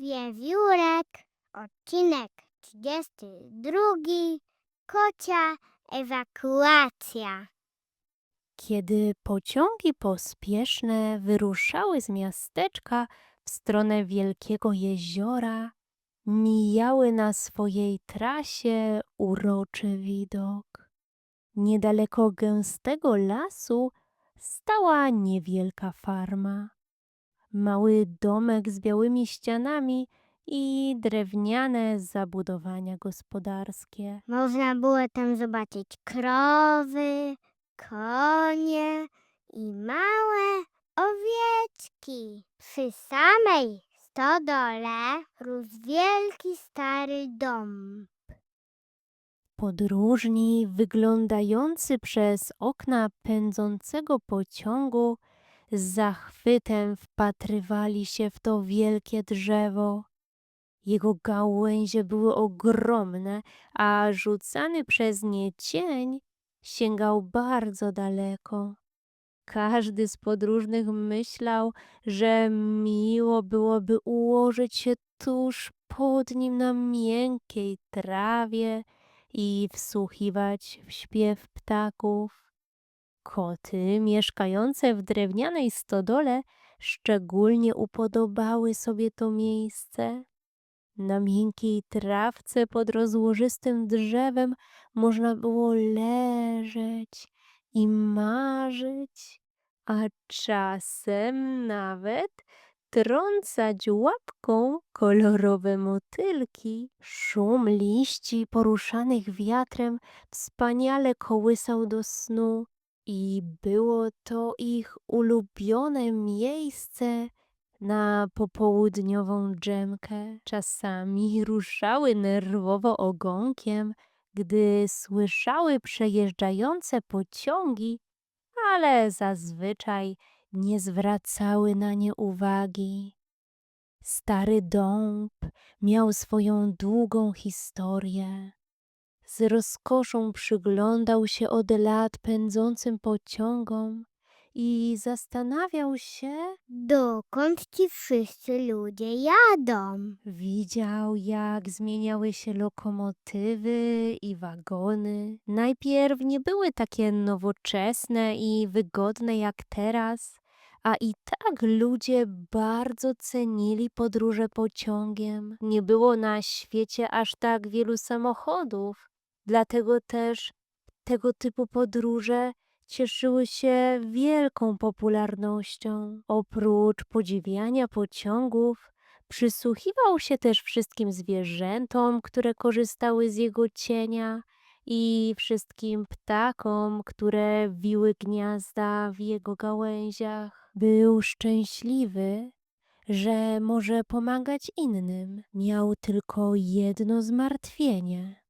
Wiewiórek, odcinek 32. Kocia ewakuacja. Kiedy pociągi pospieszne wyruszały z miasteczka w stronę wielkiego jeziora, mijały na swojej trasie uroczy widok. Niedaleko gęstego lasu stała niewielka farma. Mały domek z białymi ścianami i drewniane zabudowania gospodarskie. Można było tam zobaczyć krowy, konie i małe owieczki. Przy samej stodole rósł wielki stary dom. Podróżni, wyglądający przez okna pędzącego pociągu, z zachwytem wpatrywali się w to wielkie drzewo. Jego gałęzie były ogromne, a rzucany przez nie cień sięgał bardzo daleko. Każdy z podróżnych myślał, że miło byłoby ułożyć się tuż pod nim na miękkiej trawie i wsłuchiwać w śpiew ptaków. Koty mieszkające w drewnianej stodole szczególnie upodobały sobie to miejsce. Na miękkiej trawce pod rozłożystym drzewem można było leżeć i marzyć, a czasem nawet trącać łapką kolorowe motylki. Szum liści poruszanych wiatrem wspaniale kołysał do snu i było to ich ulubione miejsce na popołudniową dżemkę. Czasami ruszały nerwowo ogonkiem, gdy słyszały przejeżdżające pociągi, ale zazwyczaj nie zwracały na nie uwagi. Stary dąb miał swoją długą historię. Z rozkoszą przyglądał się od lat pędzącym pociągom i zastanawiał się, Dokąd ci wszyscy ludzie jadą? Widział, jak zmieniały się lokomotywy i wagony. Najpierw nie były takie nowoczesne i wygodne jak teraz, a i tak ludzie bardzo cenili podróże pociągiem. Nie było na świecie aż tak wielu samochodów, dlatego też tego typu podróże cieszyły się wielką popularnością. Oprócz podziwiania pociągów, przysłuchiwał się też wszystkim zwierzętom, które korzystały z jego cienia i wszystkim ptakom, które wiły gniazda w jego gałęziach. Był szczęśliwy, że może pomagać innym. Miał tylko jedno zmartwienie.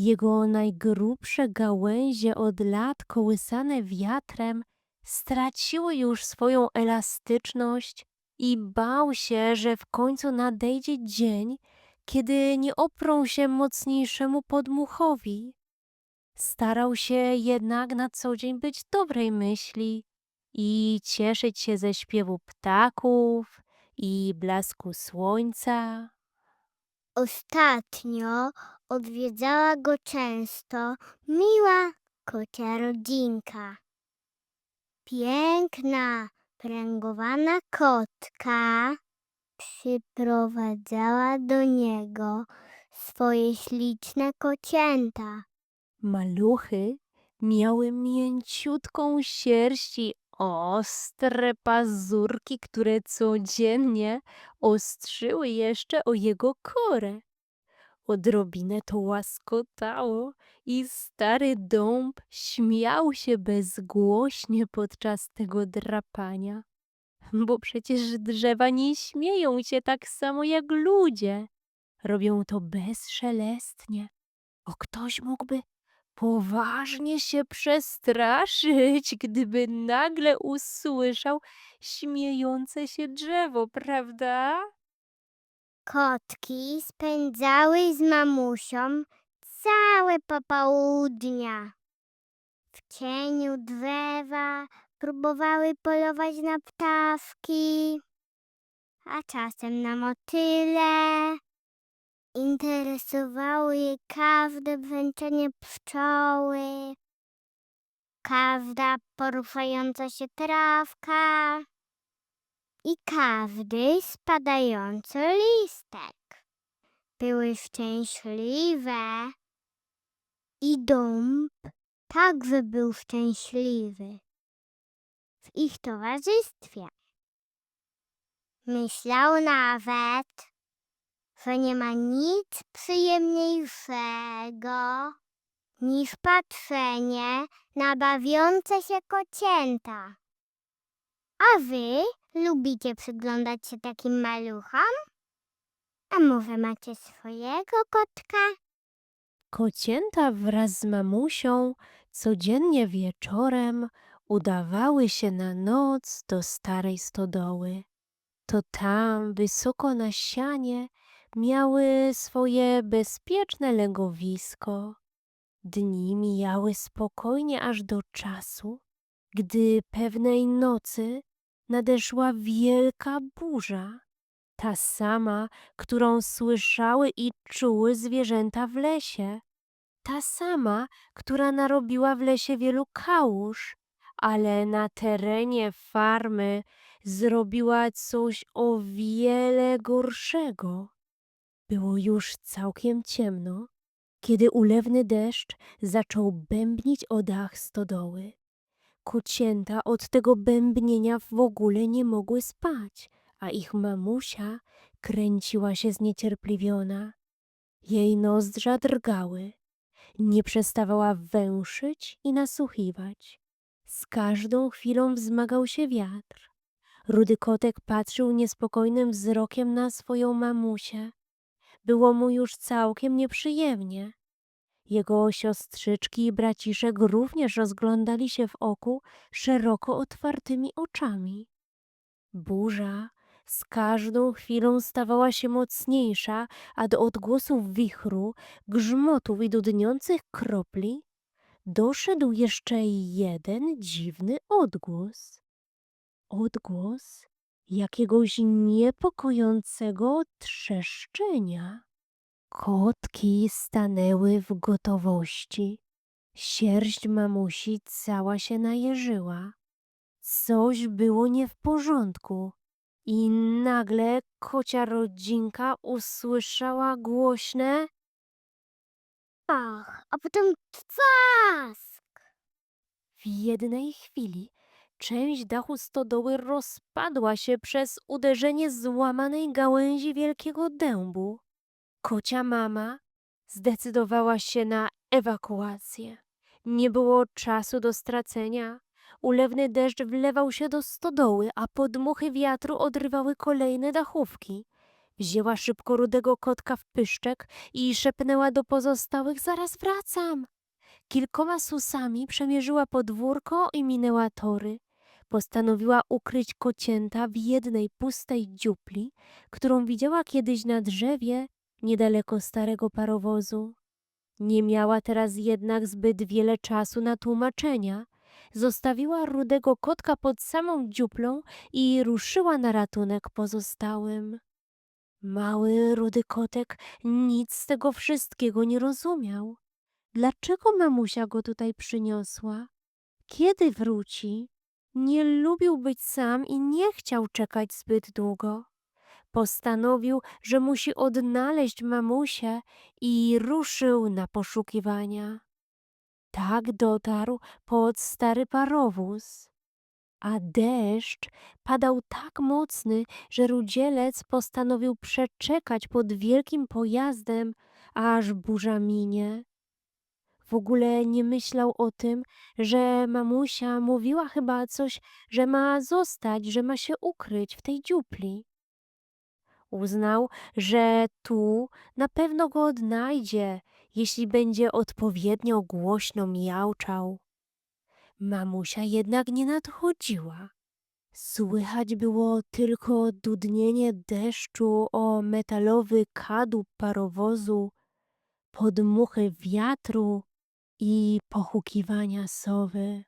Jego najgrubsze gałęzie od lat kołysane wiatrem straciły już swoją elastyczność i bał się, że w końcu nadejdzie dzień, kiedy nie oprą się mocniejszemu podmuchowi. Starał się jednak na co dzień być dobrej myśli i cieszyć się ze śpiewu ptaków i blasku słońca. Ostatnio odwiedzała go często miła kocia rodzinka. Piękna, pręgowana kotka przyprowadzała do niego swoje śliczne kocięta. Maluchy miały mięciutką sierść i ostre pazurki, które codziennie ostrzyły jeszcze o jego korę. Odrobinę to łaskotało i stary dąb śmiał się bezgłośnie podczas tego drapania. Bo przecież drzewa nie śmieją się tak samo jak ludzie. Robią to bezszelestnie. O ktoś mógłby poważnie się przestraszyć, gdyby nagle usłyszał śmiejące się drzewo, prawda? Kotki spędzały z mamusią całe popołudnia. W cieniu drzewa próbowały polować na ptaszki, a czasem na motyle. Interesowało jej każde brzęczenie pszczoły, każda poruszająca się trawka i każdy spadający listek. Były szczęśliwe i dąb także był szczęśliwy w ich towarzystwie. Myślał nawet, że nie ma nic przyjemniejszego niż patrzenie na bawiące się kocięta. A wy lubicie przyglądać się takim maluchom? A może macie swojego kotka? Kocięta wraz z mamusią codziennie wieczorem udawały się na noc do starej stodoły. To tam, wysoko na sianie, miały swoje bezpieczne legowisko. Dni mijały spokojnie aż do czasu, gdy pewnej nocy nadeszła wielka burza. Ta sama, którą słyszały i czuły zwierzęta w lesie. Ta sama, która narobiła w lesie wielu kałuż, ale na terenie farmy zrobiła coś o wiele gorszego. Było już całkiem ciemno, kiedy ulewny deszcz zaczął bębnić o dach stodoły. Kocięta od tego bębnienia w ogóle nie mogły spać, a ich mamusia kręciła się zniecierpliwiona. Jej nozdrza drgały. Nie przestawała węszyć i nasłuchiwać. Z każdą chwilą wzmagał się wiatr. Rudy kotek patrzył niespokojnym wzrokiem na swoją mamusię. Było mu już całkiem nieprzyjemnie. Jego siostrzyczki i braciszek również rozglądali się w oku szeroko otwartymi oczami. Burza z każdą chwilą stawała się mocniejsza, a do odgłosów wichru, grzmotów i dudniących kropli doszedł jeszcze jeden dziwny odgłos. Odgłos jakiegoś niepokojącego trzeszczenia. Kotki stanęły w gotowości. Sierść mamusi cała się najeżyła. Coś było nie w porządku. I nagle kocia rodzinka usłyszała głośne Och, a potem trzask. W jednej chwili część dachu stodoły rozpadła się przez uderzenie złamanej gałęzi wielkiego dębu. Kocia mama zdecydowała się na ewakuację. Nie było czasu do stracenia. Ulewny deszcz wlewał się do stodoły, a podmuchy wiatru odrywały kolejne dachówki. Wzięła szybko rudego kotka w pyszczek i szepnęła do pozostałych: Zaraz wracam. Kilkoma susami przemierzyła podwórko i minęła tory. Postanowiła ukryć kocięta w jednej pustej dziupli, którą widziała kiedyś na drzewie niedaleko starego parowozu. Nie miała teraz jednak zbyt wiele czasu na tłumaczenia. Zostawiła rudego kotka pod samą dziuplą i ruszyła na ratunek pozostałym. Mały rudy kotek nic z tego wszystkiego nie rozumiał. Dlaczego mamusia go tutaj przyniosła? Kiedy wróci? Nie lubił być sam i nie chciał czekać zbyt długo. Postanowił, że musi odnaleźć mamusię i ruszył na poszukiwania. Tak dotarł pod stary parowóz. A deszcz padał tak mocny, że rudzielec postanowił przeczekać pod wielkim pojazdem, aż burza minie. W ogóle nie myślał o tym, że mamusia mówiła chyba coś, że ma zostać, że ma się ukryć w tej dziupli. Uznał, że tu na pewno go odnajdzie, jeśli będzie odpowiednio głośno miauczał. Mamusia jednak nie nadchodziła. Słychać było tylko dudnienie deszczu o metalowy kadłub parowozu, podmuchy wiatru i pochukiwania sowy.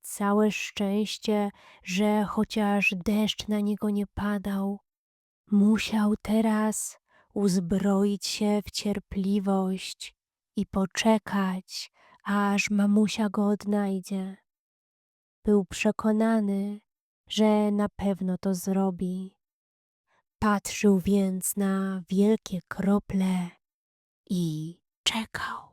Całe szczęście, że chociaż deszcz na niego nie padał, Musiał teraz uzbroić się w cierpliwość i poczekać, aż mamusia go odnajdzie. Był przekonany, że na pewno to zrobi. Patrzył więc na wielkie krople i czekał.